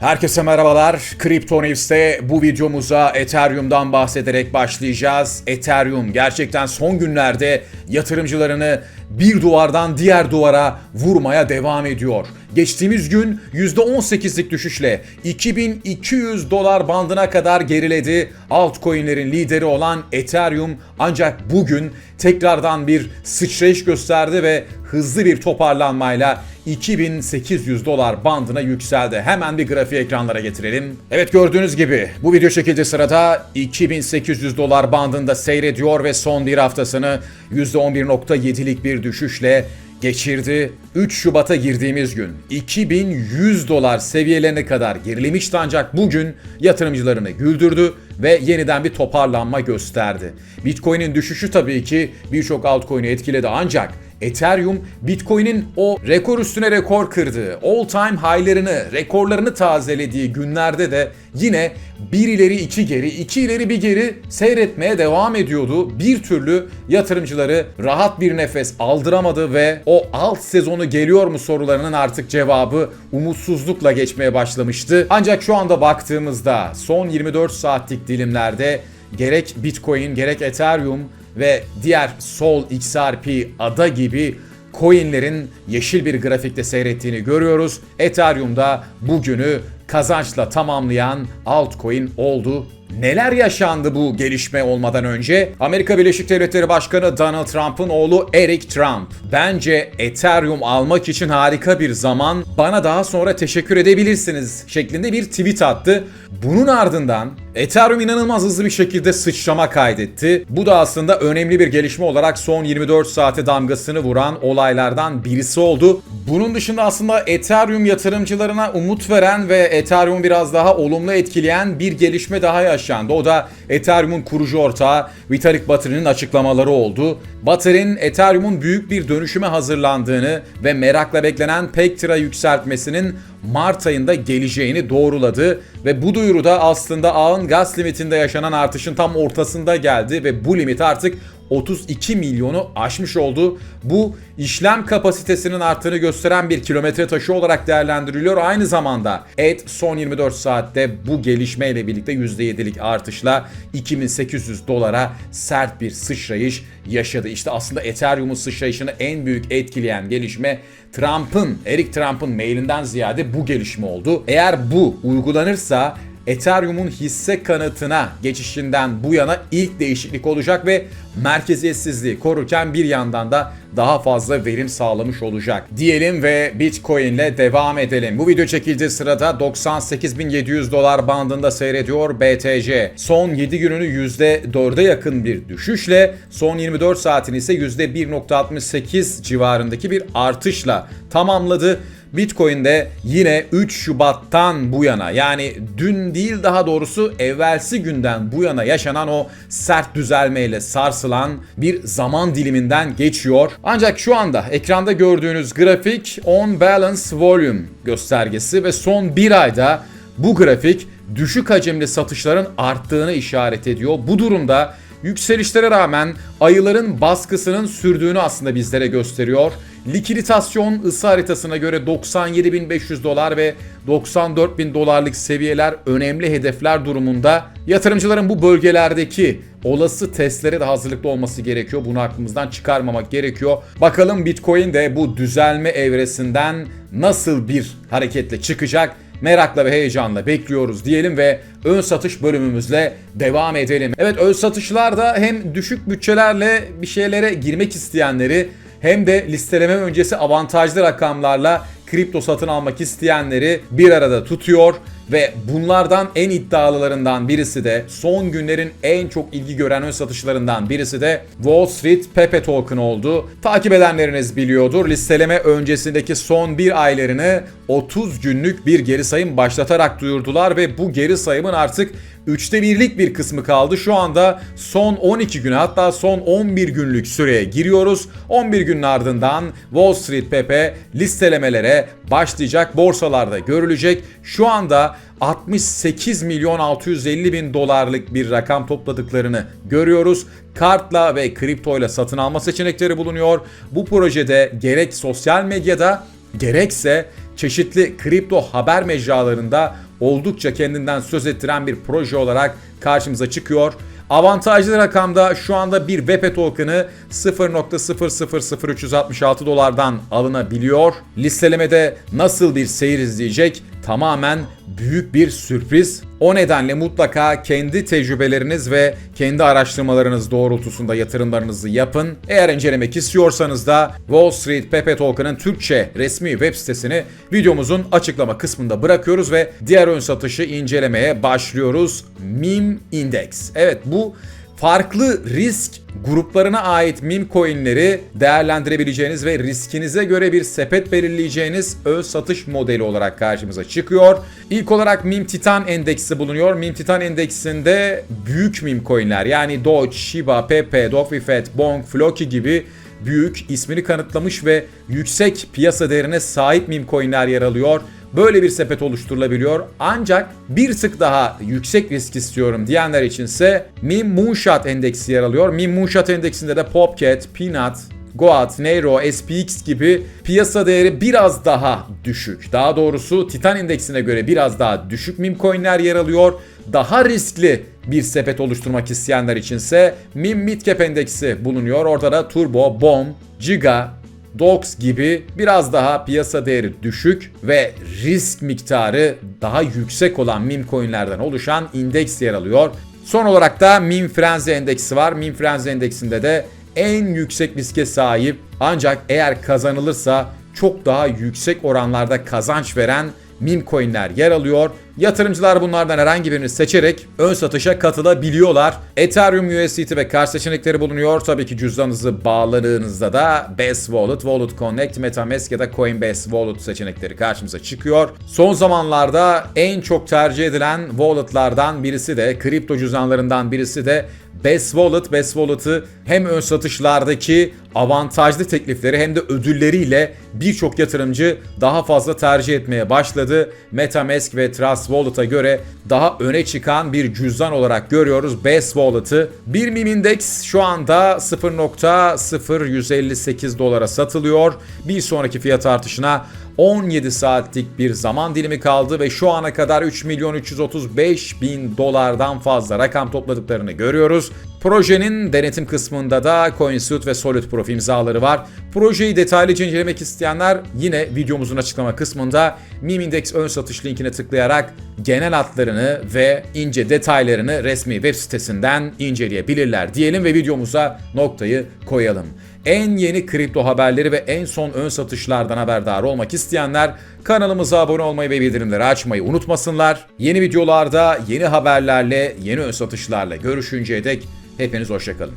Herkese merhabalar. Crypto News'te bu videomuza Ethereum'dan bahsederek başlayacağız. Ethereum gerçekten son günlerde yatırımcılarını bir duvardan diğer duvara vurmaya devam ediyor. Geçtiğimiz gün %18'lik düşüşle 2200 dolar bandına kadar geriledi. Altcoin'lerin lideri olan Ethereum ancak bugün tekrardan bir sıçrayış gösterdi ve hızlı bir toparlanmayla 2800 dolar bandına yükseldi. Hemen bir grafiği ekranlara getirelim. Evet gördüğünüz gibi bu video çekildiği sırada 2800 dolar bandında seyrediyor ve son bir haftasını %11.7'lik bir düşüşle geçirdi. 3 Şubat'a girdiğimiz gün 2100 dolar seviyelerine kadar gerilemişti ancak bugün yatırımcılarını güldürdü ve yeniden bir toparlanma gösterdi. Bitcoin'in düşüşü tabii ki birçok altcoin'i etkiledi ancak Ethereum Bitcoin'in o rekor üstüne rekor kırdığı, all time high'larını, rekorlarını tazelediği günlerde de yine bir ileri iki geri, iki ileri bir geri seyretmeye devam ediyordu. Bir türlü yatırımcıları rahat bir nefes aldıramadı ve o alt sezonu geliyor mu sorularının artık cevabı umutsuzlukla geçmeye başlamıştı. Ancak şu anda baktığımızda son 24 saatlik dilimlerde gerek Bitcoin gerek Ethereum ve diğer Sol, XRP, ADA gibi coinlerin yeşil bir grafikte seyrettiğini görüyoruz. Ethereum'da bugünü kazançla tamamlayan altcoin oldu. Neler yaşandı bu gelişme olmadan önce? Amerika Birleşik Devletleri Başkanı Donald Trump'ın oğlu Eric Trump. Bence Ethereum almak için harika bir zaman. Bana daha sonra teşekkür edebilirsiniz şeklinde bir tweet attı. Bunun ardından Ethereum inanılmaz hızlı bir şekilde sıçrama kaydetti. Bu da aslında önemli bir gelişme olarak son 24 saate damgasını vuran olaylardan birisi oldu. Bunun dışında aslında Ethereum yatırımcılarına umut veren ve Ethereum biraz daha olumlu etkileyen bir gelişme daha yaşandı. O da Ethereum'un kurucu ortağı Vitalik Buterin'in açıklamaları oldu. Butterin Ethereum'un büyük bir dönüşüme hazırlandığını ve merakla beklenen Pectra yükseltmesinin Mart ayında geleceğini doğruladı ve bu duyuru da aslında ağın gaz limitinde yaşanan artışın tam ortasında geldi ve bu limit artık 32 milyonu aşmış oldu. Bu işlem kapasitesinin arttığını gösteren bir kilometre taşı olarak değerlendiriliyor. Aynı zamanda ETH son 24 saatte bu gelişmeyle birlikte %7'lik artışla 2800 dolara sert bir sıçrayış yaşadı. İşte aslında Ethereum'un sıçrayışını en büyük etkileyen gelişme Trump'ın, Eric Trump'ın mailinden ziyade bu gelişme oldu. Eğer bu uygulanırsa Ethereum'un hisse kanıtına geçişinden bu yana ilk değişiklik olacak ve merkeziyetsizliği korurken bir yandan da daha fazla verim sağlamış olacak. Diyelim ve Bitcoin ile devam edelim. Bu video çekildiği sırada 98.700 dolar bandında seyrediyor BTC. Son 7 gününü %4'e yakın bir düşüşle son 24 saatini ise %1.68 civarındaki bir artışla tamamladı. Bitcoin'de yine 3 Şubat'tan bu yana yani dün değil daha doğrusu evvelsi günden bu yana yaşanan o sert düzelmeyle sarsılan bir zaman diliminden geçiyor. Ancak şu anda ekranda gördüğünüz grafik on balance volume göstergesi ve son bir ayda bu grafik düşük hacimli satışların arttığını işaret ediyor. Bu durumda yükselişlere rağmen ayıların baskısının sürdüğünü aslında bizlere gösteriyor. Likiditasyon ısı haritasına göre 97.500 dolar ve 94.000 dolarlık seviyeler önemli hedefler durumunda. Yatırımcıların bu bölgelerdeki olası testlere de hazırlıklı olması gerekiyor. Bunu aklımızdan çıkarmamak gerekiyor. Bakalım Bitcoin de bu düzelme evresinden nasıl bir hareketle çıkacak? Merakla ve heyecanla bekliyoruz diyelim ve ön satış bölümümüzle devam edelim. Evet ön satışlarda hem düşük bütçelerle bir şeylere girmek isteyenleri hem de listeleme öncesi avantajlı rakamlarla kripto satın almak isteyenleri bir arada tutuyor ve bunlardan en iddialılarından birisi de son günlerin en çok ilgi gören ön satışlarından birisi de Wall Street Pepe Token oldu. Takip edenleriniz biliyordur. Listeleme öncesindeki son bir aylarını 30 günlük bir geri sayım başlatarak duyurdular ve bu geri sayımın artık Üçte birlik bir kısmı kaldı. Şu anda son 12 güne hatta son 11 günlük süreye giriyoruz. 11 günün ardından Wall Street Pepe listelemelere başlayacak. Borsalarda görülecek. Şu anda 68 milyon 650 bin dolarlık bir rakam topladıklarını görüyoruz. Kartla ve kriptoyla satın alma seçenekleri bulunuyor. Bu projede gerek sosyal medyada gerekse çeşitli kripto haber mecralarında oldukça kendinden söz ettiren bir proje olarak karşımıza çıkıyor. Avantajlı rakamda şu anda bir VP token'ı 0.000366 dolardan alınabiliyor. Listelemede nasıl bir seyir izleyecek tamamen büyük bir sürpriz. O nedenle mutlaka kendi tecrübeleriniz ve kendi araştırmalarınız doğrultusunda yatırımlarınızı yapın. Eğer incelemek istiyorsanız da Wall Street Pepe Token'ın Türkçe resmi web sitesini videomuzun açıklama kısmında bırakıyoruz ve diğer ön satışı incelemeye başlıyoruz. MIM Index. Evet bu farklı risk gruplarına ait meme coinleri değerlendirebileceğiniz ve riskinize göre bir sepet belirleyeceğiniz ön satış modeli olarak karşımıza çıkıyor. İlk olarak Meme Titan endeksi bulunuyor. Meme Titan endeksinde büyük meme coinler yani Doge, Shiba, Pepe, DoffiFed, Bonk, Floki gibi büyük, ismini kanıtlamış ve yüksek piyasa değerine sahip meme coinler yer alıyor. Böyle bir sepet oluşturulabiliyor. Ancak bir tık daha yüksek risk istiyorum diyenler içinse Meme Moonshot endeksi yer alıyor. Meme Moonshot endeksinde de Popcat, Peanut, Goat, Neiro, SPX gibi piyasa değeri biraz daha düşük. Daha doğrusu Titan endeksine göre biraz daha düşük meme coinler yer alıyor. Daha riskli bir sepet oluşturmak isteyenler içinse Meme Midcap endeksi bulunuyor. Orada da Turbo, Bomb, Giga, Dox gibi biraz daha piyasa değeri düşük ve risk miktarı daha yüksek olan meme coinlerden oluşan indeks yer alıyor. Son olarak da Meme Frenzy endeksi var. Meme Frenzy endeksinde de en yüksek riske sahip ancak eğer kazanılırsa çok daha yüksek oranlarda kazanç veren meme coinler yer alıyor. Yatırımcılar bunlardan herhangi birini seçerek ön satışa katılabiliyorlar. Ethereum, USDT ve kart seçenekleri bulunuyor. Tabii ki cüzdanınızı bağladığınızda da Best Wallet, Wallet Connect, Metamask ya da Coinbase Wallet seçenekleri karşımıza çıkıyor. Son zamanlarda en çok tercih edilen walletlardan birisi de, kripto cüzdanlarından birisi de Best Wallet. Best Wallet'ı hem ön satışlardaki avantajlı teklifleri hem de ödülleriyle birçok yatırımcı daha fazla tercih etmeye başladı. Metamask ve Trust Wallet'a göre daha öne çıkan bir cüzdan olarak görüyoruz Best Wallet'ı. Bir meme index şu anda 0.0158 dolara satılıyor. Bir sonraki fiyat artışına 17 saatlik bir zaman dilimi kaldı ve şu ana kadar 3 milyon 335 bin dolardan fazla rakam topladıklarını görüyoruz. Projenin denetim kısmında da CoinSuit ve Solid Proof imzaları var. Projeyi detaylıca incelemek isteyenler yine videomuzun açıklama kısmında Meme Index ön satış linkine tıklayarak genel hatlarını ve ince detaylarını resmi web sitesinden inceleyebilirler diyelim ve videomuza noktayı koyalım. En yeni kripto haberleri ve en son ön satışlardan haberdar olmak isteyenler kanalımıza abone olmayı ve bildirimleri açmayı unutmasınlar. Yeni videolarda yeni haberlerle, yeni ön satışlarla görüşünceye dek hepiniz hoşçakalın.